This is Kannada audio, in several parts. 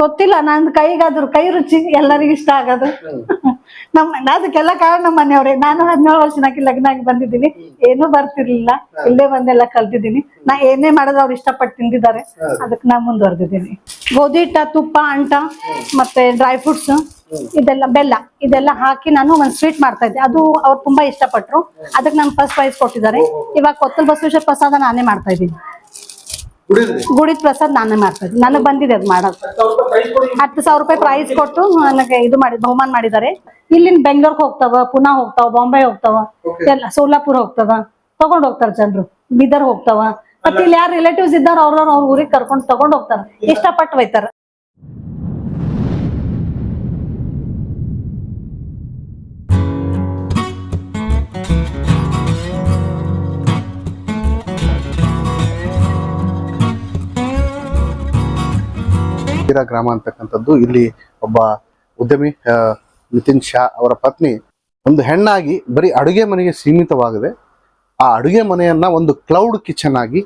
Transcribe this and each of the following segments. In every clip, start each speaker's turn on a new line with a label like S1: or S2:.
S1: ಗೊತ್ತಿಲ್ಲ, ನನ್ ಕೈಗಾದ್ರು, ಕೈ ರುಚಿ ಎಲ್ಲರಿಗೂ ಇಷ್ಟ ಆಗೋದು. ನಮ್ಮ, ಅದಕ್ಕೆಲ್ಲ ಕಾರಣ ಮನೆಯವ್ರೆ. ನಾನು ಹದಿನೇಳು ವರ್ಷನಾಗಿ ಲಗ್ನ ಆಗಿ ಬಂದಿದ್ದೀನಿ. ಏನೂ ಬರ್ತಿರ್ಲಿಲ್ಲ. ಇಲ್ಲೇ ಬಂದೆಲ್ಲ ಕಲ್ತಿದ್ದೀನಿ. ನಾ ಏನೇ ಮಾಡೋದು ಅವ್ರು ಇಷ್ಟಪಟ್ಟು ತಿಂದಿದ್ದಾರೆ. ಅದಕ್ಕೆ ನಾ ಮುಂದುವರೆದಿದ್ದೀನಿ. ಗೋಧಿ ಹಿಟ್ಟ ತುಪ್ಪ, ಅಂಟ, ಮತ್ತೆ ಡ್ರೈ ಫ್ರೂಟ್ಸ್ ಇದೆಲ್ಲ ಬೆಲ್ಲ. ಇದೆಲ್ಲ ಹಾಕಿ ನಾನು ಒಂದ್ ಸ್ವೀಟ್ ಮಾಡ್ತಾ ಇದ್ದೆ. ಅದು ಅವ್ರು ತುಂಬಾ ಇಷ್ಟಪಟ್ರು. ಅದಕ್ಕೆ ನಾನು ಫಸ್ಟ್ ಪ್ರೈಸ್ ಕೊಟ್ಟಿದ್ದಾರೆ. ಇವಾಗ ಕೊತ್ತಲ್ ಬಸವೇಶ್ವರ ಪ್ರಸಾದ ನಾನೇ ಮಾಡ್ತಾ ಇದ್ದೀನಿ. ಗುಡಿದ ಪ್ರಸಾದ್ ನಾನೇ ಮಾಡ್ತಾ ಇದ್ದೀನಿ ನನಗೆ ಬಂದಿದೆ ಅದು ಮಾಡೋದು ಹತ್ತು ಸಾವಿರ ರೂಪಾಯಿ ಪ್ರೈಸ್ ಕೊಟ್ಟು ನನಗೆ ಇದು ಮಾಡಿ ಬಹುಮಾನ ಮಾಡಿದ್ದಾರೆ. ಇಲ್ಲಿಂದ ಬೆಂಗಳೂರಿಗೆ ಹೋಗ್ತಾವ ಪುನಾ ಹೋಗ್ತಾವ ಬಾಂಬೆ ಹೋಗ್ತಾವ ಎಲ್ಲ ಸೋಲಾಪುರ ಹೋಗ್ತಾವ ತಗೊಂಡ್ ಹೋಗ್ತಾರ ಜನರು. ಬೀದರ್ ಹೋಗ್ತಾವ. ಮತ್ತೆ ಇಲ್ಲಿ ಯಾರು ರಿಲೇಟಿವ್ಸ್ ಇದ್ದಾರ ಅವ್ರವ್ರ ಅವ್ರ ಊರಿಗೆ ಕರ್ಕೊಂಡು ತಗೊಂಡ್ ಹೋಗ್ತಾರ. ಇಷ್ಟಪಟ್ಟು ಒಯ್ತಾರ
S2: ಗ್ರಾಮ ಅಂತಕ್ಕಂಥದ್ದು ಇಲ್ಲಿ ಒಬ್ಬ ಉದ್ಯಮಿ ನಿತಿನ್ ಶಾ ಅವರ ಪತ್ನಿ. ಒಂದು ಹೆಣ್ಣಾಗಿ ಬರೀ ಅಡುಗೆ ಮನೆಗೆ ಸೀಮಿತವಾಗದೆ. ಆ ಅಡುಗೆ ಮನೆಯನ್ನ ಒಂದು ಕ್ಲೌಡ್ ಕಿಚನ್ ಆಗಿ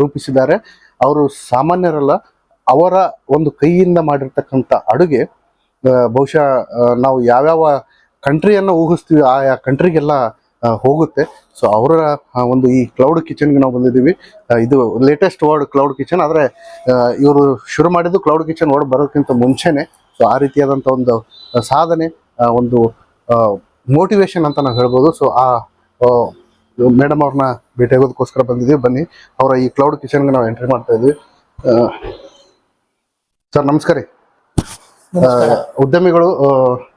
S2: ರೂಪಿಸಿದ್ದಾರೆ. ಅವರು ಸಾಮಾನ್ಯರಲ್ಲ, ಅವರ ಒಂದು ಕೈಯಿಂದ ಮಾಡಿರ್ತಕ್ಕಂಥ ಅಡುಗೆ ಬಹುಶಃ ನಾವು ಯಾವ್ಯಾವ ಕಂಟ್ರಿಯನ್ನು ಊಹಿಸ್ತೀವಿ, ಆಯಾ ಕಂಟ್ರಿಗೆಲ್ಲ ಹೋಗುತ್ತೆ. ಸೊ ಅವರ ಒಂದು ಈ ಕ್ಲೌಡ್ ಕಿಚನ್ಗೆ ನಾವು ಬಂದಿದ್ದೀವಿ. ಇದು ಲೇಟೆಸ್ಟ್ ವರ್ಡ್ ಕ್ಲೌಡ್ ಕಿಚನ್ ಆದರೆ ಇವರು ಶುರು ಮಾಡಿದ್ದು ಕ್ಲೌಡ್ ಕಿಚನ್ ವರ್ಡ್ ಬರೋಕ್ಕಿಂತ ಮುಂಚೆನೆ. ಸೊ ಆ ರೀತಿಯಾದಂಥ ಒಂದು ಸಾಧನೆ ಒಂದು ಮೋಟಿವೇಶನ್ ಅಂತ ನಾವು ಹೇಳ್ಬೋದು. ಸೊ ಆ ಮೇಡಮ್ ಅವ್ರನ್ನ ಭೇಟಿಯಾಗೋದಕ್ಕೋಸ್ಕರ ಬಂದಿದ್ದೀವಿ. ಬನ್ನಿ. ಅವರ ಈ ಕ್ಲೌಡ್ ಕಿಚನ್ಗೆ ನಾವು ಎಂಟ್ರಿ ಮಾಡ್ತಾ ಇದ್ವಿ ಸರ್ ನಮಸ್ಕಾರ ರೀ. ಉದ್ಯಮಿಗಳು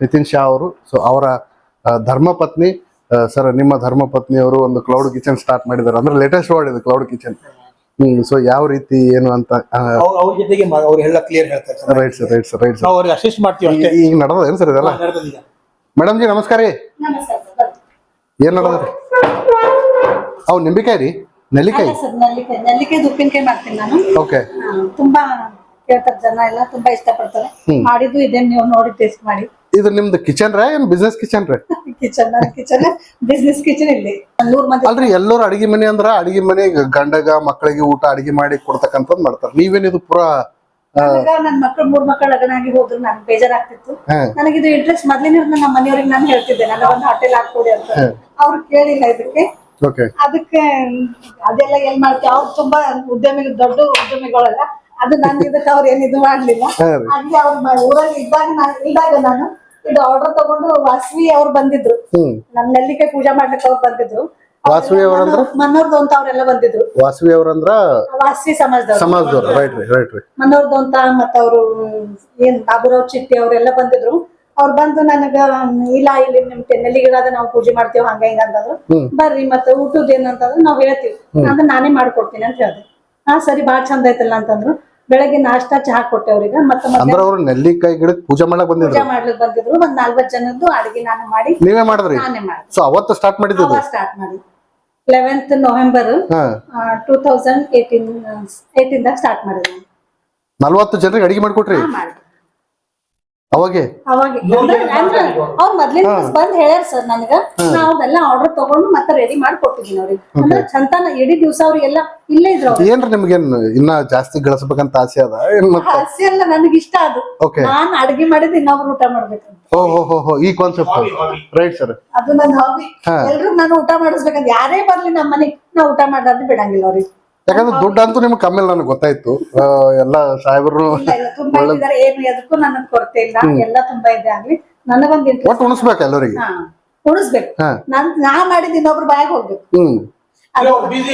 S2: ನಿತಿನ್ ಶಾ ಅವರು. ಸೊ ಅವರ ಧರ್ಮಪತ್ನಿ ಸರ್ ನಿಮ್ಮ ಧರ್ಮಪತ್ನಿಯವರು ಒಂದು ಕ್ಲೌಡ್ ಕಿಚನ್ ಸ್ಟಾರ್ಟ್ ಮಾಡಿದ್ದಾರೆ. ಅಂದ್ರೆ ಲೇಟೆಸ್ಟ್ ವರ್ಡ್ ಇದು ಕ್ಲೌಡ್ ಕಿಚನ್ ಹ್ಮ್ ಸೊ ಯಾವ ರೀತಿ ಏನು ಅಂತ
S3: ಅವ್ರ ಜೊತೆಗೆ ಅವ್ರು ಎಲ್ಲ ಕ್ಲಿಯರ್ ಹೇಳ್ತಾರೆ sir.
S2: Right sir right sir right sir
S3: ನಾವು ಅವ್ರಿಗೆ ಅಸಿಸ್ಟ್ ಮಾಡ್ತೀವಿ ಅಷ್ಟೇ.
S2: ಈಗ ನಡೆದ ಏನು ಸರ್ ಇದೆಲ್ಲ. ಮೇಡಮ್ ಜಿ ನಮಸ್ಕಾರ ರೀ. ಏನ್ ನಡೆದ್ರಿ ಅವು ನಿಂಬಿಕಾಯಿ ರೀ ನೆಲ್ಲಿಕಾಯಿ.
S1: ನೆಲ್ಲಿಕಾಯಿ ನೆಲ್ಲಿಕಾಯಿ ಉಪ್ಪಿನಕಾಯಿ ಮಾಡ್ತೀನಿ ನಾನು.
S2: ಓಕೆ
S1: ತುಂಬಾ ಕೇಳ್ತಾರೆ ಜನ ಎಲ್ಲ ತುಂಬಾ ಇಷ್ಟಪಡ್ತಾರೆ. ಮಾಡಿದ್ದು ಇದೆ ನೀವು ನೋಡಿ ಟೇಸ್ಟ್ ಮಾಡಿ.
S2: ಇದು ನಿಮ್ದು ಕಿಚನ್ ರೇ? ಏನ್ ಬಿಸ್ನೆಸ್ ಕಿಚನ್ ರೇ?
S1: ಕಿಚನ್ ಕಿಚನ್ ಬಿಸ್ನೆಸ್ ಕಿಚನ್ ಇಲ್ಲಿ. ನೂರ್ ಮಂದಿ.
S2: ಅಲ್ರಿ ಎಲ್ಲರೂ ಅಡಿಗೆ ಮನೆ ಅಂದ್ರ ಅಡಿಗೆ ಮನೆ ಗಂಡಗ ಮಕ್ಕಳಿಗೆ ಊಟ ಅಡಿಗೆ ಮಾಡಿ ಕೊಡ್ತಕ್ಕಂಥದ್ ಮಾಡ್ತಾರ. ನೀವೇನಿದು ಪೂರಾ
S1: ನನಗ ನನ್ ಮಕ್ಳು ಮೂರ್ ಮಕ್ಕಳ ಲಗ್ನ ಆಗಿ ಹೋದ್ರು ನನ್ ಬೇಜಾರಾಗ್ತಿತ್ತು.
S2: ನನಗೆ
S1: ನನಗಿದು ಇಂಟ್ರೆಸ್ಟ್ ಮೊದ್ಲಿನ ನಮ್ಮ ಮನೆಯವ್ರಿಗೆ ನಾನು ಹೇಳ್ತಿದ್ದೆ ನನ್ನ ಒಂದು ಹೋಟೆಲ್ ಹಾಕೊಡಿ ಅಂತ. ಅವ್ರು ಕೇಳಿಲ್ಲ ಇದಕ್ಕೆ. ಅದಕ್ಕೆ ಅದೆಲ್ಲ ಏನ್ ಮಾಡ್ತೀವಿ ಅವ್ರು ತುಂಬಾ ಉದ್ಯಮಿ ದೊಡ್ಡ ಉದ್ಯಮಿಗಳಲ್ಲ. ಅದು ನನ್ ಇದಕ್ಕೆ ಅವ್ರು ಏನಿದು ಮಾಡ್ಲಿಲ್ಲ.
S2: ಹಾ ರೀ.
S1: ಅಲ್ಲಿ ಅವ್ರ ಊರಲ್ಲಿ ಇದ್ದಾಗ ನಾನು ಇದ್ದಾಗ ನಾನು ಇದು ಆರ್ಡರ್ ತಗೊಂಡು ವಾಸವಿ ಅವ್ರು ಬಂದಿದ್ರು.
S2: ಹ್ಮ್.
S1: ನಮ್ ನೆಲ್ಲಿಕಾಯಿ ಪೂಜಾ ಮಾಡ್ಲಿಕ್ಕೆ ಅವ್ರು ಬಂದಿದ್ರು.
S2: ವಾಸವಿ ಅವ್ರಂದ್ರ?
S1: ಮನೋರ್ದು ಅಂತ ಅವ್ರೆಲ್ಲ ಬಂದಿದ್ರು.
S2: ವಾಸವಿ ಅವ್ರಂದ್ರ?
S1: ವಾಸವಿ ಸಮಾಜದವ್ರು.
S2: ಸಮಾಜದವ್ರು ರೈಟ್ ರೀ ರೈಟ್ ರೀ.
S1: ಮನೋರ್ದು ಅಂತ ಮತ್ತ ಅವರು ಏನ್ ಬಾಬುರಾವ್ ಚಿಟ್ಟಿ ಅವರೆಲ್ಲ ಬಂದಿದ್ರು. ಅವ್ರು ಬಂದು ನನಗ ಇಲ್ಲ ಇಲ್ಲಿ ನಿಮ್ ನೆಲ್ಲಿ ಗಿಡದ ನಾವು ಪೂಜೆ ಮಾಡ್ತೀವಿ ಹಂಗ ಹಿಂಗ ಅಂತಂದ್ರು. ಬರ್ರಿ ಮತ್ತೆ ಊಟದ ಏನಂತಂದ್ರೆ ನಾವ್ ಹೇಳ್ತೀವಿ. ಅಂದ್ರೆ ನಾನೇ ಮಾಡ್ಕೊಡ್ತೀನಿ ಅಂತ ಹೇಳ್ದೆ. ಹಾ ಸರಿ ಬಾಳ್ ಚಂದ ಐತಲ್ಲ ಅಂತಂದ್ರು. ಬೆಳಗ್ಗೆ ನಾಷ್ಟಾ ಚಹಾ ಕೊಟ್ಟೆ ಅವ್ರಿಗೆ ಮತ್ತೆ
S2: ಅಂದ್ರ
S1: ಮಧ್ಯಾಹ್ನ
S2: ಅವ್ರು ನೆಲ್ಲಿಕಾಯಿ ಗಿಡಕ್ಕೆ ಪೂಜೆ ಮಾಡಕ್ ಬಂದಿದ್ರು.
S1: ಪೂಜೆ ಮಾಡ್ಲಿಕ್ಕೆ ಬಂದಿದ್ರು ಒಂದ್ ನಲ್ವತ್ ಜನದ್ದು ಅಡಿಗೆ ನಾನು ಮಾಡಿ
S2: ನೀವೇ ಮಾಡಿದ್ರಿ?
S1: ನಾನೇ ಮಾಡಿದೆ
S2: ಸೊ ಅವತ್ತು ಸ್ಟಾರ್ಟ್ ಮಾಡಿದ್ದು
S1: ಅವಾಗ ಸ್ಟಾರ್ಟ್ ಮಾಡಿ ಲೆವೆಂತ್ ನವೆಂಬರ್
S2: ಹಾ.
S1: ಟೂ ತೌಸಂಡ್ ಏಟೀನ್ ಏಟೀನ್ ದಾಗ ಸ್ಟಾರ್ಟ್ ಮಾಡಿದೆ ನಾನು.
S2: ನಲ್ವತ್ತು ಜನರಿಗೆ ಅಡಿಗೆ ಮಾಡ್ಕೊಟ್ರಿ?
S1: ಹಾ, ಮಾಡಿದೆ
S2: ಅವಾಗೆ?
S1: ಅವ್ರ ಮೊದ್ಲಿನ ದಿವಸ ಬಂದ್ ಹೇಳ್ಯಾರ ಸರ್ ನನಗ ನಾವ್ ಅದೆಲ್ಲ ಆರ್ಡರ್ ತಗೊಂಡು ಮತ್ತೆ ರೆಡಿ ಮಾಡಿ ಕೊಟ್ಟಿದ್ದೀನಿ ಅವ್ರಿಗೆ. ಅಂದ್ರೆ ಚಂತನ ಇಡೀ ದಿವಸ ಅವ್ರಿಗೆಲ್ಲ ಇಲ್ಲೇ ಇದ್ರು
S2: ಏನ್ರಿ ನಿಮ್ಗೇನ್ ಇನ್ನ ಜಾಸ್ತಿ ಗಳಿಸ್ಬೇಕಂತ ಆಸೆ ಅದ? ಏನ್ ಅಲ್ಲ
S1: ಹಸಿ ನನಗ್ ಇಷ್ಟ ಅದು.
S2: ಓಕೆ
S1: ನಾನ್ ಅಡ್ಗೆ ಮಾಡಿದ್ ಇನ್ನೊಬ್ರು ಊಟ ಮಾಡ್ಬೇಕಂತ.
S2: ಓ ಹೋ ಹೋ ಹೋ ಈ ಕಾನ್ಸೆಪ್ಟ್ ರೈಟ್ ಸರ್
S1: ಅದು ನನ್ ಹಾಬಿ
S2: ಹಾ.
S1: ಎಲ್ರು ನಾನು ಊಟ ಮಾಡಿಸ್ಬೇಕಂತ ಯಾರೇ ಬರ್ಲಿ ನಮ್ಮ ಮನೆಗ್ ನಾ ಊಟ ಮಾಡೋದು ಬಿಡಂಗಿಲ್ಲ ಅವ್ರಿಗೆ.
S2: ಯಾಕಂದ್ರೆ ದುಡ್ಡು ಅಂತೂ ನಿಮ್ಗೆ ಕಮ್ಮಿ ಇಲ್ಲ ನನಗೆ ಗೊತ್ತಾಯ್ತು. ಎಲ್ಲ ಸಾಹೇಬರು
S1: ತುಂಬಾ ಇದ್ದಾರೆ ಏನು ಎದಕ್ಕೂ ನನಗೆ ಕೊರತೆ ಇಲ್ಲ. ಎಲ್ಲ ತುಂಬಾ ಇದೆ ಆಗ್ಲಿ. ನನಗೊಂದ್
S2: ಒಟ್ಟು ಉಣಿಸ್ಬೇಕು ಎಲ್ಲರಿಗೆ?
S1: ಉಣಿಸ್ಬೇಕು. ನಾನ್ ನಾ ಮಾಡಿದ್ ಇನ್ನೊಬ್ರು ಬಾಯಾಗ ಹೋಗ್ಬೇಕು.
S2: ಹ್ಮ್.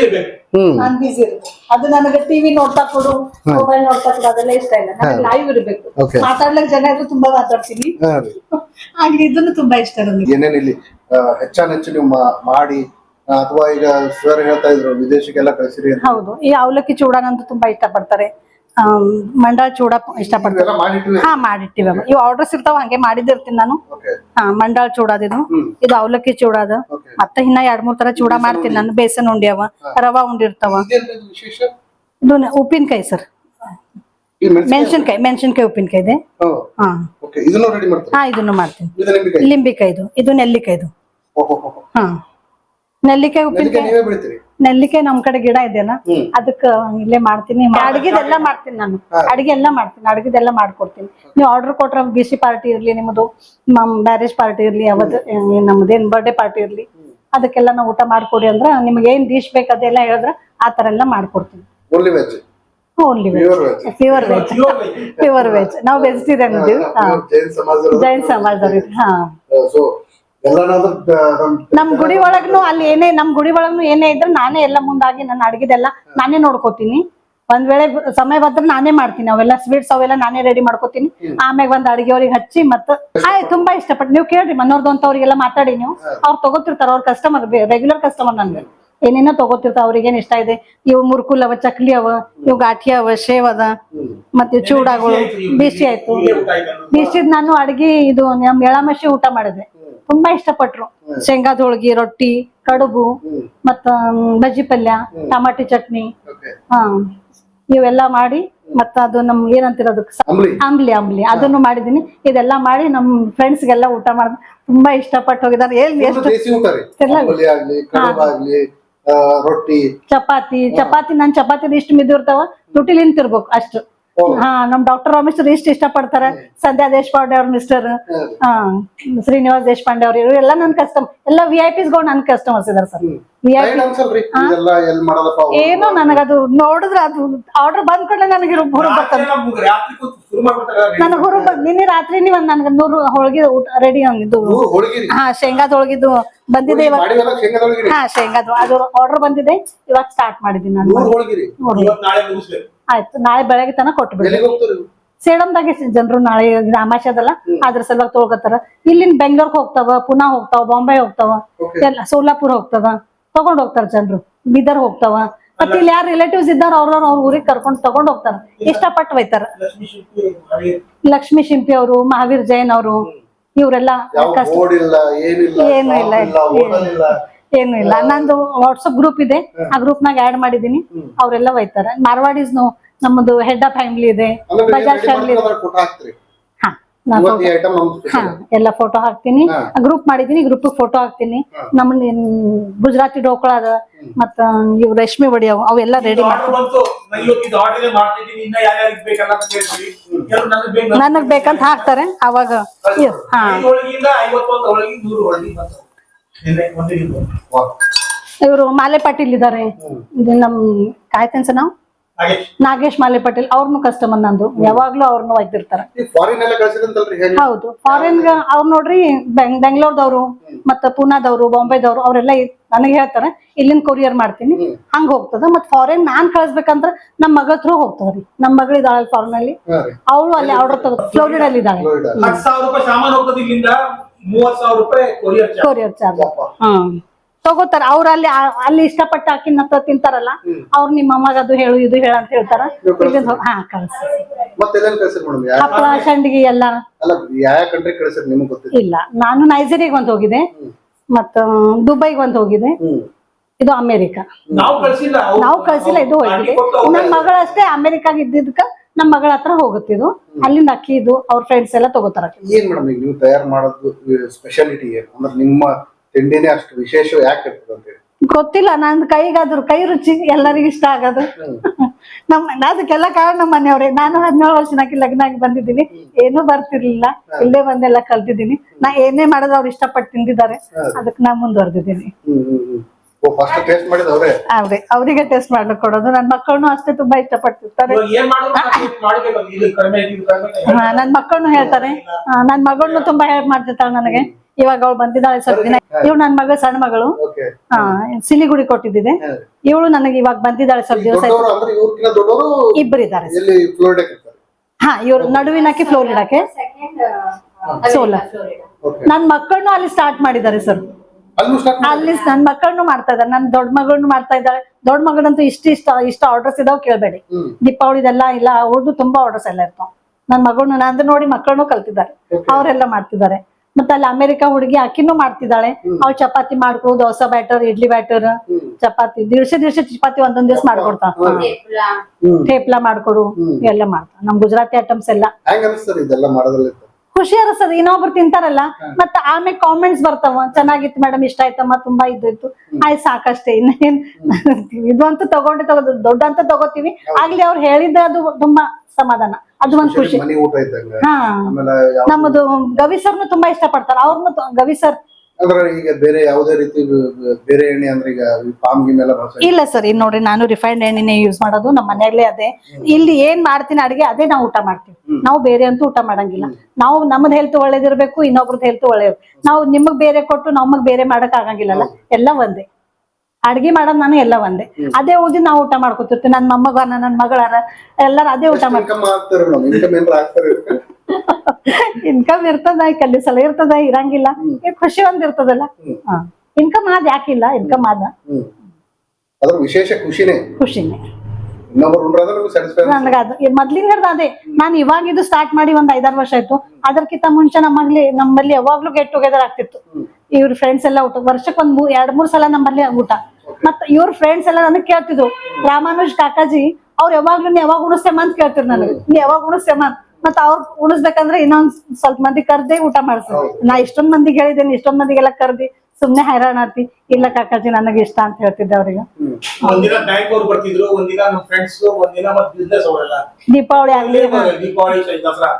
S3: ಇರ್ಬೇಕು.
S1: ನಾನ್ ಬಿಸಿ ಇರುತ್ತೆ ಅದು ನನಗೆ ಟಿವಿ ನೋಡ್ತಾ ಕೊಡು ಮೊಬೈಲ್ ನೋಡ್ತಾ ಕೊಡು ಅದೆಲ್ಲ ಇಷ್ಟ ಇಲ್ಲ. ನನಗೆ ಲೈವ್ ಇರ್ಬೇಕು.
S2: ಮಾತಾಡ್ಲಕ್
S1: ಮಾತಾಡ್ಲಿಕ್ಕೆ ಜನ ಇದ್ರು ತುಂಬಾ ಮಾತಾಡ್ತೀನಿ. ಆಗ್ಲಿ ಇದನ್ನು ತುಂಬಾ ಇಷ್ಟ ನನಗೆ
S2: ಏನೇನಿಲ್ಲಿ ಹೆಚ್ಚಾನೆಚ್ಚು ನೀವು ಮಾಡಿ ಅಥವಾ ಈಗ ಸರ್ ಹೇಳ್ತಾ ಇದ್ರು ವಿದೇಶಕ್ಕೆಲ್ಲ ಕಳಿಸಿರಿ ಅಂತ.
S1: ಹೌದು ಈ ಅವಲಕ್ಕಿ ಚೂಡನಂತೂ ತುಂಬಾ ಇಷ್ಟಪಡ್ತಾರೆ. ಮಂಡಾಳ ಚೂಡ ಇಷ್ಟಪಡ್ತಾರೆ.
S2: ಮಾಡಿಟ್ವಿ
S1: ಹಾ ಮಾಡಿಟ್ಟಿವಿ ಅಮ್ಮ. ಇವು ಆರ್ಡರ್ಸ್ ಇರ್ತಾವ ಹಂಗೆ ಮಾಡಿದಿರ್ತೀನಿ ನಾನು.
S2: ಓಕೆ.
S1: ಹಾ ಮಂಡಾಳ ಚೂಡದಿದು ಇದು. ಅವಲಕ್ಕಿ ಚೂಡಾದ.
S2: Okay.
S1: ಮತ್ತೆ ಇನ್ನ ಎರಡ್ ಮೂರ್ ತರ ಚೂಡಾ ಮಾಡ್ತೀನಿ ನಾನು ಬೇಸನ್ ಉಂಡಿ ಅವ ರವಾ ಉಂಡಿ ಇರ್ತಾವ.
S2: ಇದೇನ್ರಿ ಇದು ವಿಶೇಷ?
S1: ಇದು ನ- ಉಪ್ಪಿನಕಾಯಿ ಸರ್.
S2: ಈ ಮೆಣಸಿನ
S1: ಮೆಣಸಿನ್ಕಾಯಿ ಮೆಣಸಿನ್ಕಾಯಿ ಉಪ್ಪಿನಕಾಯಿ ಇದೆ. ಹಾ.
S2: ಓಕೆ ಇದನ್ನು ರೆಡಿ ಮಾಡ್ತಾರೆ
S1: ಹಾ ಇದನ್ನು ಮಾಡ್ತೀನಿ.
S2: ಇದು ನಿಂಬಿಕಾಯಿ
S1: ಲಿಂಬಿಕಾಯ್ದು. ಇದು ನೆಲ್ಲಿಕಾಯ್ದು.
S2: ಓಹೋ ಹೋ, ಹೋ.
S1: ಹಾ. ನೆಲ್ಲಿಕಾಯಿ
S2: ನೆಲ್ಲಿಕಾಯಿ
S1: ಉಪ್ಪಿನಕಾಯಿ
S2: ನೀವೇ ಬೆಳಿತೀರಿ
S1: ನೆಲ್ಲಿಕೆ ನಮ್ ಕಡೆ ಗಿಡ ಇದೆಯಲ್ಲ. ಅದಕ್ಕ ಇಲ್ಲೇ ಮಾಡ್ತೀನಿ ಅಡಿಗೆದೆಲ್ಲ ಮಾಡ್ತೀನಿ. ನಾನು. ಅಡಿಗೆ ಎಲ್ಲ ಮಾಡ್ತೀನಿ ಅಡಿಗೆದೆಲ್ಲ ಮಾಡ್ಕೊಡ್ತೀನಿ. ನೀವು ಆರ್ಡರ್ ಕೊಟ್ರ ಬಿಸಿ ಪಾರ್ಟಿ ಇರ್ಲಿ ನಿಮ್ಮದು ಮ್ಯಾರೇಜ್ ಪಾರ್ಟಿ ಇರ್ಲಿ ಅವತ್ತು ನಮ್ದೇನ್ ಬರ್ಡೇ ಪಾರ್ಟಿ ಇರ್ಲಿ ಅದಕ್ಕೆಲ್ಲ ನಾವು ಊಟ ಮಾಡ್ಕೊಡಿ ಅಂದ್ರ ನಿಮ್ಗೆ ಏನ್ ಡಿಶ್ ಬೇಕು ಅದೆಲ್ಲ ಹೇಳಿದ್ರ ಆತರ ತರ ಎಲ್ಲ ಮಾಡ್ಕೊಡ್ತೀನಿ.
S2: Only veg
S1: only
S2: pure veg
S1: pure veg ನಾವು ವೆಜಿಟೇರಿಯನ್
S2: ಜೈನ್ ಸಮಾಜ
S1: ಜೈನ್ ಸಮಾಜದವ್ರು ಹಾ.
S2: ನಮ್
S1: ಗುಡಿ ಒಳಗ್ನು ಅಲ್ಲಿ ಏನೇ ನಮ್ ಗುಡಿ ಒಳಗ್ನು ಏನೇ ಇದ್ರೆ ನಾನೇ ಎಲ್ಲ ಮುಂದಾಗಿ ನನ್ನ ಅಡಿಗೆದೆಲ್ಲ ನಾನೇ ನೋಡ್ಕೋತೀನಿ. ಒಂದ್ ವೇಳೆ ಸಮಯ ಬಂದ್ರೆ ನಾನೇ ಮಾಡ್ತೀನಿ. ಅವೆಲ್ಲ ಸ್ವೀಟ್ಸ್ ಅವೆಲ್ಲ ನಾನೇ ರೆಡಿ ಮಾಡ್ಕೋತೀನಿ. ಆಮ್ಯಾಗ ಒಂದ್ ಅಡಿಗೆ ಅವ್ರಿಗೆ ಹಚ್ಚಿ ಮತ್ತ ಆಯ್ ತುಂಬಾ ಇಷ್ಟಪಟ್ಟು ನೀವು ಕೇಳ್ರಿ ಮನೋರ್ದು ಅಂತವ್ರಿಗೆಲ್ಲ ಮಾತಾಡಿ ನೀವು. ಅವ್ರು ತಗೋತಿರ್ತಾರ ಅವ್ರ ಕಸ್ಟಮರ್ ರೆಗ್ಯುಲರ್ ಕಸ್ಟಮರ್ ನನ್ಗೆ. ಏನೇನೋ ತಗೋತಿರ್ತಾವ ಅವ್ರಿಗೆ ಏನ್ ಇಷ್ಟ ಇದೆ? ಇವ್ ಮುರ್ಕುಲ್ ಅವ ಚಕ್ಲಿ ಅವ ಇವ್ ಗಾಠಿ ಅವ ಶೇವ್ ಅದ ಮತ್ತೆ ಚೂಡಾಗಳು. ಬಿಸಿ ಆಯ್ತು. ಬಿಸಿದ್ ನಾನು ಅಡ್ಗಿ ಇದು ನಮ್ ಎಳಮಶಿ ಊಟ ಮಾಡಿದೆ. ತುಂಬಾ ಇಷ್ಟಪಟ್ರು. ಶೇಂಗಾದ ಹೋಳ್ಗಿ ರೊಟ್ಟಿ ಕಡುಬು ಮತ್ತ ಬಜ್ಜಿ ಪಲ್ಯ ಟಮಾಟಿ ಚಟ್ನಿ. ಹಾ. ಇವೆಲ್ಲ ಮಾಡಿ ಮತ್ತ ಅದು ನಮ್ ಏನಂತೀರ
S2: ಅಂಬ್ಲಿ.
S1: ಅಂಬ್ಲಿ ಅದನ್ನು ಮಾಡಿದೀನಿ. ಇದೆಲ್ಲ ಮಾಡಿ ನಮ್ ಫ್ರೆಂಡ್ಸ್ಗೆಲ್ಲ ಊಟ ಮಾಡ್ ತುಂಬಾ ಇಷ್ಟಪಟ್ಟು ಹೋಗಿದ್ದಾರೆ. ಎಷ್ಟು ಎಲ್ಲ
S2: ಆ, ರೊಟ್ಟಿ.
S1: ಚಪಾತಿ. ಚಪಾತಿ ನನ್ ಚಪಾತಿ ಇಷ್ಟು ಮಿದಿರ್ತಾವ. ತುಟಿಲಿಂದ ನಿಂತಿರ್ಬೇಕು ಅಷ್ಟು. ಹಾ ನಮ್ ಡಾಕ್ಟರ್ ರಾಮೇಶ್ವರ್ ಇಷ್ಟ ಪಡ್ತಾರೆ ಸಂಧ್ಯಾ ದೇಶಪಾಂಡೆ ಅವ್ರ ಮಿಸ್ಟರ್ ಹಾ ಶ್ರೀನಿವಾಸ್ ದೇಶಪಾಂಡೆ ಅವ್ರು ಎಲ್ಲ ನನ್ ಕಸ್ಟಮ್ ಎಲ್ಲ ವಿ ಐ ಪಿಸ್ಗಳು ನನ್ ಕಸ್ಟಮರ್ಸ್ ಇದಾರೆ ಸರ್. V I? ಏನೋ ನನಗದು ನೋಡಿದ್ರೆ ಅದು ಆರ್ಡರ್ ಬಂದ್ ಕೂಡಲೇ ನನಗೆ ಹುರುಪ್ ಬರ್ತದೆ.
S3: ರಾತ್ರಿ ಕೂತು ಶುರು ಮಾಡ್ಬಿಡ್ತಾರೆ
S1: ನನಗೆ ಬಂದ್ ನಿನ್ನೆ ರಾತ್ರಿ ನೀವ್ ನನ್ಗೆ ನೂರು ಹೋಳಿಗೆ ಊಟ ರೆಡಿ ಆಗಿದ್ದು. ಹಾ ಶೇಂಗಾದ ಹೋಳಿಗಿದ್ದು ಬಂದಿದೆ ಇವಾಗ. ಹಾ ಶೇಂಗಾದ ಅದು ಆರ್ಡರ್ ಬಂದಿದೆ. ಇವಾಗ ಸ್ಟಾರ್ಟ್ ಮಾಡಿದೀನಿ ನಾನು. ಆಯ್ತು. ನಾಳೆ ಬೆಳಗ್ಗೆ ತನಕ ಕೊಟ್ಟು ಬಿಡಿ
S2: ಎಲ್ಲಿಗೆ ಹೋಗ್ತಾರೆ
S1: ಸೇಡಂದಾಗೆ ಜನರು ನಾಳೆ ಅಮಾಶೆ ಅದಲ್ಲ ಅದ್ರ ಸಲುವಾಗಿ ತೊಳ್ಕೊತಾರ. ಇಲ್ಲಿಂದ ಬೆಂಗಳೂರಿಗೆ ಹೋಗ್ತಾವ ಪುನಾ ಹೋಗ್ತಾವ ಬಾಂಬೆ ಹೋಗ್ತಾವ
S2: Okay.
S1: ಎಲ್ಲ ಸೋಲಾಪುರ ಹೋಗ್ತದ ತಗೊಂಡ್ ಹೋಗ್ತಾರ ಜನರು. ಬೀದರ್ ಹೋಗ್ತಾವ. ಮತ್ತೆ ಇಲ್ಲಿ ಯಾರು ರಿಲೇಟಿವ್ಸ್ ಇದ್ದಾರ ಅವ್ರ ಅವ್ರ ಊರಿಗೆ ಕರ್ಕೊಂಡು ತಗೊಂಡ್ ಹೋಗ್ತಾರ. ಇಷ್ಟಪಟ್ಟು ಒಯ್ತಾರ
S3: ಲಕ್ಷ್ಮೀ ಶಿಲ್ಪಿ ಹಾಗೆ
S1: ಲಕ್ಷ್ಮೀ ಶಿಂಪಿ ಅವರು ಮಹಾವೀರ್ ಜೈನ್ ಅವರು ಇವರೆಲ್ಲ
S2: ಯಾವ
S1: ಕಷ್ಟ.
S2: ಬೋರ್ಡ್ ಇಲ್ಲ ಏನಿಲ್ಲ
S1: ಏನು ಇಲ್ಲ.
S2: shop ಹೋಟೆಲ್ ಇಲ್ಲ
S1: ಏನು ಇಲ್ಲ. ನಂದು ವಾಟ್ಸಪ್ ಗ್ರೂಪ್ ಇದೆ. ಆ ಗ್ರೂಪ್ ನಾಗ ಆಡ್ ಮಾಡಿದೀನಿ ಅವರೆಲ್ಲ ಒಯ್ತಾರ. ಮಾರ್ವಾಡೀಸ್ನು ನಮ್ಮದು ಹೆಡ್ ಆಫ್ ಫ್ಯಾಮಿಲಿ ಇದೆ. ಬಜಾಜ್ ಫ್ಯಾಮಿಲಿ ನಾ ಎಲ್ಲ ಫೋಟೋ ಹಾಕ್ತೀನಿ. ಗ್ರೂಪ್ ಮಾಡಿದೀನಿ ಗ್ರೂಪ್ ಫೋಟೋ ಹಾಕ್ತೀನಿ. ನಮ್ಮ ಗುಜರಾತಿ ಡೋಕಳ ಅದ ಮತ್ತ ಇವ್ ರೇಷ್ಮೆ ವಡಿ ಅವು ಅವೆಲ್ಲ ರೆಡಿ
S3: ನಾ ನನಗೆ ಬೇಕು
S1: ನನಗ್ ಬೇಕಂತ ಹಾಕ್ತಾರೆ. ಅವಾಗ ಇವ್- ಹಾ. ಇವರು ಮಾಲೆ ಪಾಟೀಲ್ ಇದಾರೆ. ಇದು ನಮ್ ಕಾಯ್ತೇನ್ಸ ನಾವು? ನಾಗೇಶ್. ಮಾಲೆ ಪಾಟೀಲ್ ಅವ್ರನ್ನು ಕಸ್ಟಮರ್ ನಂದು. ಯಾವಾಗ್ಲೂ ಅವ್ರನ್ನು ಒಯ್ತಿರ್ತಾರ
S2: ಈ ಫಾರಿನ್ ಎಲ್ಲ ಕಳ್ಸಿದಂತಲ್ರಿ ಹೇಗೆ
S1: ಹೌದು. ಫಾರಿನ್ ಅವ್ರು ನೋಡ್ರಿ ಬೆಂಗ್ ಬೆಂಗಳೂರದವ್ರು ಮತ್ತ ಪೂನಾದವ್ರು ಬಾಂಬೆದವ್ರು ಅವರೆಲ್ಲ ನನಗೆ ಹೇಳ್ತಾರೆ ಇಲ್ಲಿಂದ ಕೊರಿಯರ್ ಮಾಡ್ತೀನಿ ಹಂಗ ಹೋಗ್ತದ. ಮತ್ ಫಾರಿನ್ ನಾನ್ ಕಳ್ಸ್ಬೇಕಂದ್ರ ನಮ್ ಮಗಳ ಥ್ರೂ ಹೋಗ್ತದ್ರಿ. ನಮ್ ಮಗಳು ಇದಾಳ ಫಾರಿನ್ ಅಲ್ಲಿ. ಅವಳು ಅಲ್ಲಿ ಆರ್ಡರ್ ತಗೋ ಫ್ಲೋರಿಡಾ ಅಲ್ಲಿ ಇದ್ದಾಳೆ
S3: ಮೂವತ್ ಸಾವಿರ ರೂಪಾಯಿ ಕೊರಿಯರ್ ಚಾರ್ಜ್.
S1: ಹ್ಮ್ ತಗೋತಾರ. ಅವ್ರ ಅಲ್ಲಿ ಅಲ್ಲಿ ಇಷ್ಟಪಟ್ಟು ಹಾಕಿನ ತಿಂತಾರಲ್ಲ ಅವ್ರ ನಿಮ್ಮ ಅಮ್ಮಗ ಅದು ಹೇಳು ಇದು ಹೇಳ ಅಂತ ಹೇಳ್ತಾರ. ಹಾ ಕಳ್ಸಿ. ಹಪ್ಪಳ ಸಂಡಿಗೆ ಎಲ್ಲ. ಇಲ್ಲ. ನಾನು ನೈಜೀರಿಯಾಗ ಒಂದ್ ಹೋಗಿದೆ ಮತ್ತ ದುಬೈಗ್ ಒಂದ್ ಹೋಗಿದೆ ಇದು ಅಮೇರಿಕಾ.
S3: ನಾವು ಕಳ್ಸಿಲ್ಲ. ಅವ್ರು-
S1: ನಾವು ಕಳ್ಸಿಲ್ಲ ಇದು ಹೋಗಿದೆ ನನ್ನ ಮಗಳಷ್ಟೇ ಅಮೆರಿಕಾಗ ಇದ್ದಿದ್ಕ ನಮ್ ಮಗಳ ಹತ್ರ ಇದು. ಅಲ್ಲಿಂದ ಅಕ್ಕಿ ಇದು ಅವ್ರ ಫ್ರೆಂಡ್ಸ್ ಎಲ್ಲ ತಗೋತಾರ.
S2: ಏನ್ ಮೇಡಮ್ ಈಗ ನೀವು ತಯಾರು ಮಾಡೋದು ಸ್ಪೆಷಾಲಿಟಿ ಏನು? ಅಂದ್ರೆ ನಿಮ್ಮ ತಿಂಡಿನೇ ಅಷ್ಟು ವಿಶೇಷ ಯಾಕೆ ಇರ್ತದೆ ಅಂತ ಹೇಳಿ.
S1: ಗೊತ್ತಿಲ್ಲ ನನ್ ಕೈಗಾದ್ರು ಕೈ ರುಚಿ ಎಲ್ಲರಿಗೂ ಇಷ್ಟ ಆಗೋದು. ನಮ್ಮ ಅದಕ್ಕೆಲ್ಲ ಕಾರಣ ನಮ್ಮ ಮನೆಯವ್ರೆ. ನಾನು ಹದಿನೇಳು ವರ್ಷನಾಕಿ ಲಗ್ನ ಆಗಿ ಬಂದಿದ್ದೀನಿ. ಏನೂ ಬರ್ತಿರ್ಲಿಲ್ಲ. ಇಲ್ಲೇ ಬಂದೆಲ್ಲ ಕಲ್ತಿದ್ದೀನಿ. ನಾ ಏನೇ ಮಾಡೋದು ಅವ್ರು ಇಷ್ಟಪಟ್ಟು ತಿಂದಿದ್ದಾರೆ. ಅದಕ್ಕೆ ನಾ ಮುಂದುವರೆದಿದ್ದೀನಿ.
S2: ಅವ್ರೆ?
S1: ಅವ್ರೆ ಅವರಿಗೆ ಟೆಸ್ಟ್ ಮಾಡ್ಲಿಕ್ಕೆ ಕೊಡೋದು. ನನ್ನ ಮಕ್ಕಳನ್ನು ಅಷ್ಟೇ ತುಂಬಾ ಇಷ್ಟಪಟ್ಟಿರ್ತಾರೆ ಹಾ, ನನ್ ಮಕ್ಕಳನ್ನು ಹೇಳ್ತಾರೆ. ನನ್ನ ನನ್ ಮಗಳನ್ನು ತುಂಬಾ ಹೆಲ್ಪ್ ಮಾಡ್ತಿರ್ತಾಳೆ ನನಗೆ. ಇವಾಗ ಅವಳು ಬಂದಿದ್ದಾಳೆ ಸ್ವಲ್ಪ ದಿನ. ಇವಳು ನನ್ನ ಮಗಳು ಸಣ್ಣ ಮಗಳು.
S2: ಓಕೆ.
S1: ಆ, ಸಿಲಿಗುಡಿ ಕೊಟ್ಟಿದ್ದಿದೆ. ಇವಳು ನನಗೆ ಇವಾಗ ಬಂದಿದ್ದಾಳೆ ಸ್ವಲ್ಪ ದಿವಸ ಇಬ್ಬರಿದ್ದಾರೆ ಹಾ ಇವ್ರು ನಡುವಿನಕ್ಕೆ ಫ್ಲೋರ್ ಇಡಕ್ಕೆ ಸೋಲ
S2: ಓಕೆ
S1: ನನ್ ಮಕ್ಕಳನ್ನು ಅಲ್ಲಿ ಸ್ಟಾರ್ಟ್ ಮಾಡಿದ್ದಾರೆ ಸರ್.
S2: ಅಲ್ಲೂ
S1: ನನ್ ಮಕ್ಕಳನ್ನು ಮಾಡ್ತಾ ಇದ್ದಾರೆ. ನನ್ ದೊಡ್ಡ ಮಗಳನ್ನು ಮಾಡ್ತಾ ಇದ್ದಾರೆ. ದೊಡ್ಡ ಮಗಳಂತೂ ಇಷ್ಟ ಇಷ್ಟ ಇಷ್ಟ ಆರ್ಡರ್ಸ್ ಇದಾವ್ ಕೇಳ್ಬೇಡಿ.
S2: ದೀಪಾವಳಿ
S1: ದೀಪಾವಳಿದೆಲ್ಲ ಇಲ್ಲ ಅವ್ರದ್ದು ತುಂಬಾ ಆರ್ಡರ್ಸ್ ಎಲ್ಲ ಇರ್ತಾವ. ನನ್ ಮಗಳನ್ನ ನಂದು ನೋಡಿ ಮಕ್ಕಳನ್ನು ಕಲ್ತಿದ್ದಾರೆ. ಅವರೆಲ್ಲ ಮಾಡ್ತಿದ್ದಾರೆ. ಮತ್ತೆ ಅಲ್ಲಿ ಅಮೆರಿಕ ಹುಡುಗಿ ಅಕ್ಕಿನೂ ಮಾಡ್ತಿದ್ದಾಳೆ. ಅವ್ಳು ಚಪಾತಿ ಮಾಡ್ಕೊಡು ದೋಸೆ ಬ್ಯಾಟರ್ ಇಡ್ಲಿ ಬ್ಯಾಟರ್ ಚಪಾತಿ. ದಿವ್ಸ ದಿವ್ಸ ಚಪಾತಿ ಒಂದೊಂದ್ ದಿವ್ಸ ಮಾಡ್ಕೊಡ್ತಾ.
S2: ಥೇಪ್ಲಾ
S1: ಥೇಪ್ಲ ಮಾಡ್ಕೊಡು ಎಲ್ಲ ಮಾಡ್ತಾಳ ನಮ್ ಗುಜರಾತಿ ಐಟಮ್ಸ್ ಎಲ್ಲ. ಖುಷಿ ಅನಿಸ್ತದ ಇನ್ನೊಬ್ರು ತಿಂತಾರಲ್ಲ ಮತ್ತೆ ಆಮೇಲೆ ಕಾಮೆಂಟ್ಸ್ ಬರ್ತಾವ. ಚೆನ್ನಾಗಿತ್ತು ಮೇಡಮ್ ಇಷ್ಟ ಆಯ್ತಮ್ಮ ತುಂಬಾ ಇದ್ದಿತ್ತು ಆಯ್ತು ಸಾಕಷ್ಟೇ. ಇನ್ನೇನ್ ಇದು ಅಂತೂ ತಗೊಂಡೆ ತಗೋದು ದೊಡ್ಡ ಅಂತ ತಗೋತೀವಿ ಆಗ್ಲಿ ಅವ್ರು ಹೇಳಿದ ಅದು ತುಂಬಾ ಸಮಾಧಾನ. ಅದು ಒಂದ್ ಖುಷಿ. ಹಾ. ನಮ್ಮದು ಗವಿ ಸರ್ನು ತುಂಬಾ ಇಷ್ಟ ಪಡ್ತಾರ ಅವ್ರನ್ನು ಗವಿ ಸರ್
S2: ಅಂದ್ರೆ ಈಗ ಬೇರೆ ಯಾವುದೇ ರೀತಿ ಬೇರೆ ಎಣ್ಣೆ ಅಂದ್ರೆ ಈಗ ಪಾಮ್ ಗಿಮ್ ಎಲ್ಲ ಬಳಸ
S1: ಇಲ್ಲ ಸರ್ ಇಲ್ಲಿ ನೋಡ್ರಿ ನಾನು ರಿಫೈನ್ಡ್ ಎಣ್ಣೆನೇ ಯೂಸ್ ಮಾಡೋದು ನಮ್ಮ ಮನೆಯಲ್ಲೇ ಅದೇ. ಇಲ್ಲಿ ಏನ್ ಮಾಡ್ತೀನಿ ಅಡಿಗೆ ಅದೇ ನಾವು ಊಟ ಮಾಡ್ತೀವಿ. ನಾವು ಬೇರೆ ಅಂತೂ ಊಟ ಮಾಡಂಗಿಲ್ಲ. ನಾವು ನಮ್ದು ಹೆಲ್ತ್ ಒಳ್ಳೇದಿರ್ಬೇಕು ಇನ್ನೊಬ್ರದ್ದು ಹೆಲ್ತ್ ಒಳ್ಳೇದು ನಾವು ನಿಮಗ್ ಬೇರೆ ಕೊಟ್ಟು ನಮಗ್ ಬೇರೆ ಮಾಡಕ್ ಆಗಂಗಿಲ್ಲಲ್ಲ ಎಲ್ಲ ಒಂದೇ. ಅಡ್ಗೆ ಮಾಡೋದ್ ನಾನು ಎಲ್ಲ ಒಂದೇ. ಅದೇ ಹೋಗಿ ನಾವು ಊಟ ಮಾಡ್ಕೊತಿರ್ತೀವಿ. ನನ್ನ ಮೊಮ್ಮಗ ನನ್ನ ಮಗಳಾರ ಎಲ್ಲಾರು ಅದೇ ಊಟ ಮಾಡ್ತೀವಿ
S2: ಇನ್ಕಮ್
S1: ಇರ್ತದ ಕಲ್ಲಿ ಸಲ ಇರ್ತದ ಇರಂಗಿಲ್ಲ. ಖುಷಿ ಒಂದ್ ಇರ್ತದಲ್ಲ. ಇನ್ಕಮ್ ಆದ್ ಯಾಕಿಲ್ಲ ಇನ್ಕಮ್ ಆದ?
S2: ಅದ್ರ ವಿಶೇಷ ಖುಷಿನೇ.
S1: ಖುಷಿನೇ. ಮೊದ್ಲಿನ ಹಿಡ್ದು ಅದೇ. ನಾನು ಇವಾಗ ಇದು ಸ್ಟಾರ್ಟ್ ಮಾಡಿ ಒಂದ್ ಐದಾರು ವರ್ಷ ಆಯ್ತು. ಅದಕ್ಕಿಂತ ಮುಂಚೆ ನಮ್ಮಲ್ಲಿ ನಮ್ಮಲ್ಲಿ ಯಾವಾಗ್ಲೂ ಗೆಟ್ ಟುಗೆದರ್ ಆಗ್ತಿತ್ತು. ಇವ್ರ ಫ್ರೆಂಡ್ಸ್ ಎಲ್ಲ ಊಟ ವರ್ಷಕ್ಕೆ ಒಂದ್ ಎರಡ್ ಮೂರ್ ಸಲ ನಮ್ಮಲ್ಲಿ ಊಟ. ಮತ್ತ ಇವ್ರ ಫ್ರೆಂಡ್ಸ್ ಎಲ್ಲ ನನಗೆ ಕೇಳ್ತಿದ್ರು. ರಾಮಾನುಜ್ ಕಾಕಾಜಿ ಅವ್ರು ಯಾವಾಗ್ಲೂ ಯಾವಾಗ ಉಣಿಸ್ತೇಮ ಅಂತ ಕೇಳ್ತಿರ್ ನನಗೆ. ನೀ ಯಾವಾಗ ಉಣಿಸ್ತೇಮ ಅಂತ. ಮತ್ತ ಅವ್ರ ಉಣಿಸ್ಬೇಕಂದ್ರೆ ಇನ್ನೊಂದ್ ಸ್ವಲ್ಪ ಮಂದಿ ಕರ್ದೇ ಊಟ ಮಾಡ್ಸೋದು. ನಾ ಇಷ್ಟೊಂದ್ ಮಂದಿಗೆ ಹೇಳಿದ್ದೇನೆ ಇಷ್ಟೊಂದ್ ಮಂದಿಗೆಲ್ಲ ಕರ್ದಿ ಸುಮ್ನೆ ಹೈರಾಣ ಆತಿ ಇಲ್ಲ ಕಾಕಾಜಿ ನನಗೆ ಇಷ್ಟ ಅಂತ ಹೇಳ್ತಿದ್ದೆ ಅವ್ರಿಗೆ.
S3: ಒಂದಿನ ಬ್ಯಾಂಕ್ ಅವ್ರು ಬರ್ತಿದ್ರು ಒಂದಿನ ನಮ್ಮ ಫ್ರೆಂಡ್ಸ್ ಒಂದಿನ ಮತ್ ಬಿಸ್ನೆಸ್ ಅವರೆಲ್ಲ.
S1: ದೀಪಾವಳಿ ಆಗ್ಲಿ.
S3: ದೀಪಾವಳಿ ದಸರಾ.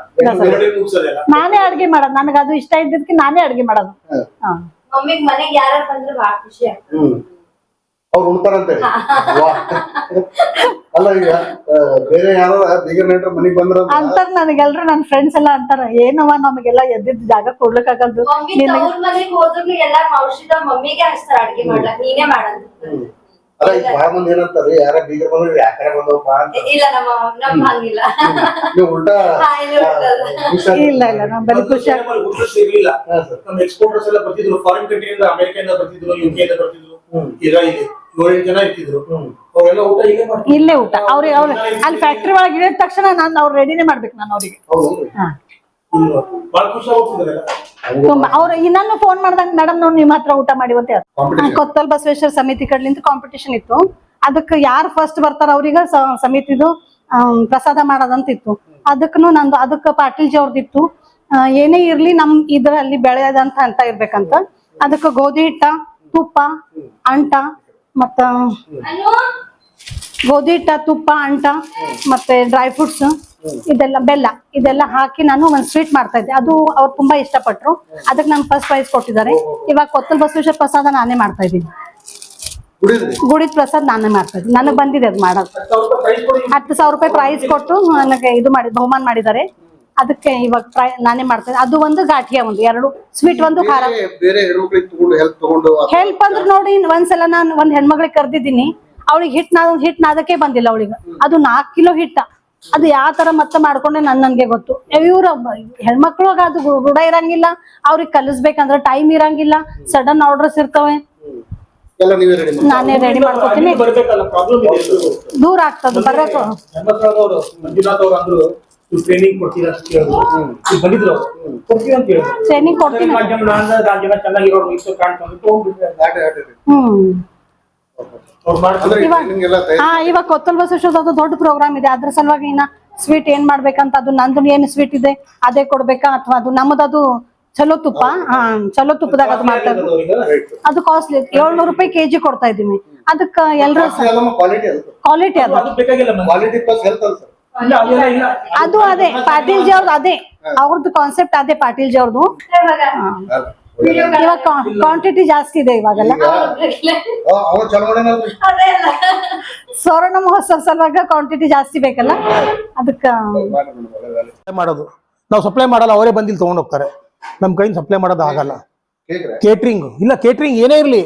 S1: ನಾನೇ ಅಡ್ಗೆ ಮಾಡೋದು. ನನಗೆ ಅದು ಇಷ್ಟ ಇದ್ದಕ್ಕೆ ನಾನೇ ಅಡ್ಗೆ ಮಾಡೋದು.
S4: ಮಮ್ಮಿಗೆ ಮಮ್ಮಿಗ್ ಯಾರು ಬಂದ್ರೆ ಬಹಳ ಖುಷಿ ಆಗ್ತದೆ.
S2: ಅವ್ರು ಉಳ್ತಾರಂತೆ ವಾ. ಅಲ್ಲ ಈಗ ಬೇರೆ ಯಾರು ಬೀಗ ನೆಂಟ್ರ ಮನೆಗ್ ಬಂದ್ರ
S1: ಅಂತಾರ ನನಗೆಲ್ರು ನನ್ನ ಫ್ರೆಂಡ್ಸ್ ಎಲ್ಲ ಅಂತಾರ ಏನವ ನಮಗೆಲ್ಲ ಎದ್ದಿದ್ ಜಾಗ
S4: ಕೊಡ್ಲಕ್ ಆಗಲ್ದು? ಹೋದ್ರು ಎಲ್ಲಾ ಔಷಧ ಮಮ್ಮಿಗೆ ಹಚ್ತಾರ ಅಡ್ಗೆ ಮಾಡ್ಲಕ್ ನೀನೇ ಮಾಡಂತ
S2: ಅಲ್ಲ ಈಗ ಬಹಳ ಮಂದಿ ಏನಂತಾರೆ ಯಾರ ಬೀಗರ್ ಬಂದ್ರೆ ಯಾಕಡೆ ಬಂದವಪ್ಪ ಅಂತ.
S4: ಇಲ್ಲ ನಮ್ಮ ನಮ್ ಹಂಗಿಲ್ಲ.
S2: ನೀವು ಉಲ್ಟಾ
S4: ಇದು.
S1: ಇಲ್ಲ ಇಲ್ಲ ನಮ್ ಬರೀ ಖುಷಿ
S3: ಇರ್ಲಿಲ್ಲ. ನಮ್ಮ ಎಕ್ಸ್ಪೋರ್ಟರ್ಸ್ ಎಲ್ಲ ಬರ್ತಿದ್ರು ಫಾರಿನ್ ಕಂಟ್ರಿಯಿಂದ ಅಮೆರಿಕದಿಂದ ಬರ್ತಿದ್ರು ಯುಕೆ ಇಂದ ಬರ್ತಿದ್ರು. ಈಗ ಇಲ್ಲಿ ಏಳೆಂಟು ಜನ ಇರ್ತಿದ್ರು. ಅವೆಲ್ಲ ಊಟ ಇಲ್ಲೇ
S1: ಊಟ. ಅವ್ರಿ ಅವ್ರ ಅಲ್ಲಿ ಫ್ಯಾಕ್ಟ್ರಿ ಒಳಗೆ ಇಳಿದ ತಕ್ಷಣ ನಾನು ಅವ್ರು ರೆಡಿನೇ ಮಾಡ್ಬೇಕು ನಾನು ಅವ್ರಿಗೆ?
S3: ಬಹಳ ಖುಷಿ
S1: ತುಂಬಾ. ಅವ್ರ ಇನ್ನೂ ಫೋನ್ ಮಾಡ್ದಂಗ ಮೇಡಮ್ ನೋಡಿ ನಿಮ್ಮ ಹತ್ರ ಊಟ ಮಾಡಿ ಅಂತ. ಕೊತ್ತಲ್ ಬಸವೇಶ್ವರ ಸಮಿತಿ ಕಡ್ಲಿಂದ ಕಾಂಪಿಟೇಷನ್ ಇತ್ತು. ಅದಕ್ಕೆ ಯಾರು ಫಸ್ಟ್ ಬರ್ತಾರ ಅವ್ರಿಗೆ ಸಮಿತಿದು ಪ್ರಸಾದ ಮಾಡೋದಂತ ಇತ್ತು ಅದಕ್ಕೂ ನಂದು ಅದಕ್ಕೆ ಪಾಟೀಲ್ ಜಿ ಅವ್ರದ್ದಿತ್ತು ಆ, ಏನೇ ಇರ್ಲಿ ನಮ್ ಇದ್ರಲ್ಲಿ ಬೆಳೆಯದಂತ ಅಂತ ಇರ್ಬೇಕಂತ. ಅದಕ್ಕೆ ಗೋಧಿ ಹಿಟ್ಟ ತುಪ್ಪ ಅಂಟ ಮತ್ತ ಗೋಧಿ ಹಿಟ್ಟ ತುಪ್ಪ, ಅಂಟ, ಮತ್ತೆ ಡ್ರೈ ಫ್ರೂಟ್ಸ್ ಇದೆಲ್ಲ ಬೆಲ್ಲ, ಇದೆಲ್ಲ ಹಾಕಿ ನಾನು ಒಂದು ಸ್ವೀಟ್ ಮಾಡ್ತಾ ಇದ್ದೆ. ಅದು ಅವ್ರು ತುಂಬಾ ಇಷ್ಟಪಟ್ರು. ಅದಕ್ಕೆ ನಾನು ಫಸ್ಟ್ ಪ್ರೈಸ್ ಕೊಟ್ಟಿದ್ದಾರೆ. ಇವಾಗ ಕೊತ್ತಲ್ ಬಸವೇಶ್ವರ ಪ್ರಸಾದ ನಾನೇ ಮಾಡ್ತಾ ಇದ್ದೀನಿ.
S2: ಗುಡಿ
S1: ಗುಡಿದ ಪ್ರಸಾದ್ ನಾನೇ ಮಾಡ್ತಾ ಇದ್ದೀನಿ. ನನಗೆ ಬಂದಿದೆ ಅದು ಮಾಡೋದು.
S3: ಹತ್ತು ಸಾವಿರ ರೂಪಾಯಿ ಪ್ರೈಸ್
S1: ಕೊಟ್ಟು ನನಗೆ ಇದು ಮಾಡಿ ಬಹುಮಾನ ಮಾಡಿದ್ದಾರೆ. ಅದಕ್ಕೆ ಇವಾಗ ಟ್ರೈ ನಾನೇ ಮಾಡ್ತೇನೆ. ಅದು ಒಂದು ಘಾಟಿಯ ಒಂದು ಎರಡು. ಸ್ವೀಟ್ ಒಂದು ಖಾರ.
S2: ಬೇರೆ- ಬೇರೆ ಹೆಣ್ಮಕ್ಳಿಗೆ ತಗೊಂಡು ಹೆಲ್ಪ್ ತಗೊಂಡು
S1: ಹೆಲ್ಪ್ ಅಂದ್ರೆ ನೋಡಿ ಒಂದ್ಸಲ ನಾನು ಒಂದ್ ಹೆಣ್ಮಗಳಿಗೆ ಕರ್ದಿದ್ದೀನಿ. ಅವಳಿಗೆ ಹಿಟ್ ನಾದ ಹಿಟ್ ನಾದಕ್ಕೆ ಬಂದಿಲ್ಲ ಅವಳಿಗೆ. ಅದು ನಾಲ್ಕು ಕಿಲೋ ಹಿಟ್ಟ ಅದು ಯಾವ ತರ ಮತ್ತೆ ಮಾಡ್ಕೊಂಡೆ ನನ್ ನನ್ಗೆ ಗೊತ್ತು. ಇವ್ರ ಹೆಣ್ಮಕ್ಳು ಅದು ರೂಢ ಇರಂಗಿಲ್ಲ. ಅವ್ರಿಗೆ ಕಲಿಸ್ಬೇಕಂದ್ರೆ ಟೈಮ್ ಇರಂಗಿಲ್ಲ. ಸಡನ್ ಆರ್ಡರ್ಸ್ ಇರ್ತವೆ.
S2: ಎಲ್ಲ ನೀವೇ ರೆಡಿ
S1: ನಾನೇ ರೆಡಿ ಮಾಡ್ಕೊತೀನಿ. ದೂರ ಆಗ್ತದ ಬರ್ಬೇಕು.
S3: ಟ್ರೈನಿಂಗ್ ಕೊಡ್ತೀರಾ ಅಂತ ಕೇಳಿದ್ರು. ಬಂದಿದ್ರು ಅವ್ರು. ಕೊಡ್ತೀವಿ ಅಂತ ಹೇಳಿದ್ರು
S1: ಟ್ರೈನಿಂಗ್ ಕೊಡ್ತೀನಿ.
S3: ಮಧ್ಯಮ ನಾಲ್ಕು ಜನ ಚೆನ್ನಾಗಿರೋರು ಇಷ್ಟು ಕಾಣ್ಕೊಂಡು
S2: training
S1: ಹಾ ಇವಾಗ ಕೊತ್ತಲ್ ಬಸವೇಶ್ವರದ ಅದು ದೊಡ್ಡ ಪ್ರೋಗ್ರಾಮ್ ಇದೆ. ಅದ್ರ ಸಲುವಾಗಿ ಇನ್ನ ಸ್ವೀಟ್ ಏನ್ ಮಾಡ್ಬೇಕಂತ ಅದು ನಂದು ಏನ್ ಸ್ವೀಟ್ ಇದೆ ಅದೇ ಕೊಡ್ಬೇಕಾ ಅಥವಾ ಅದು ನಮ್ಮದದು ಚಲೋ ತುಪ್ಪ? ಹಾ ಚಲೋ ತುಪ್ಪದಾಗ ಅದು ಮಾಡ್ತಾ
S3: ಅವ್ರಿಗೆ.
S1: ಅದು ಕಾಸ್ಟ್ಲಿ ಏಳ್ನೂರು ರೂಪಾಯಿ ಕೆಜಿ ಕೊಡ್ತಾ ಇದೀವಿ ಅದಕ್ಕೆ ಎಲ್ಲರೂ
S2: ಕ್ವಾಲಿಟಿ ಅದು
S1: ಕ್ವಾಲಿಟಿ ಅದು
S3: ಅದು
S1: ಪಾಟೀಲ್ ಜಿ ಅವ್ರದ್ದು ಅದೇ. ಅವ್ರದ್ದು ಕಾನ್ಸೆಪ್ಟ್ ಅದೇ ಪಾಟೀಲ್ ಜಿ ಅವ್ರದ್ದು
S4: ಇವಾಗ
S1: ಕ್ವಾಂಟಿಟಿ ಜಾಸ್ತಿ ಇದೆ ಇವಾಗೆಲ್ಲ. ಸ್ವರ್ಣ ಮಹೋತ್ಸವ ಸಲುವಾಗ ಕ್ವಾಂಟಿಟಿ ಜಾಸ್ತಿ ಬೇಕಲ್ಲ? ಅದಕ್ಕೆ
S5: ಮಾಡೋದು. ನಾವು ಸಪ್ಲೈ ಮಾಡಲ್ಲ ಅವರೇ ಬಂದಿಲ್ಲಿ ತಗೊಂಡ್ ಹೋಗ್ತಾರೆ. ನಮ್ಮ ಕೈಯಿಂದ ಸಪ್ಲೈ ಮಾಡೋದು ಆಗಲ್ಲ. ಕೇಟ್ರಿಂಗ್ ಇಲ್ಲ ಕೇಟ್ರಿಂಗ್ ಏನೇ ಇರಲಿ.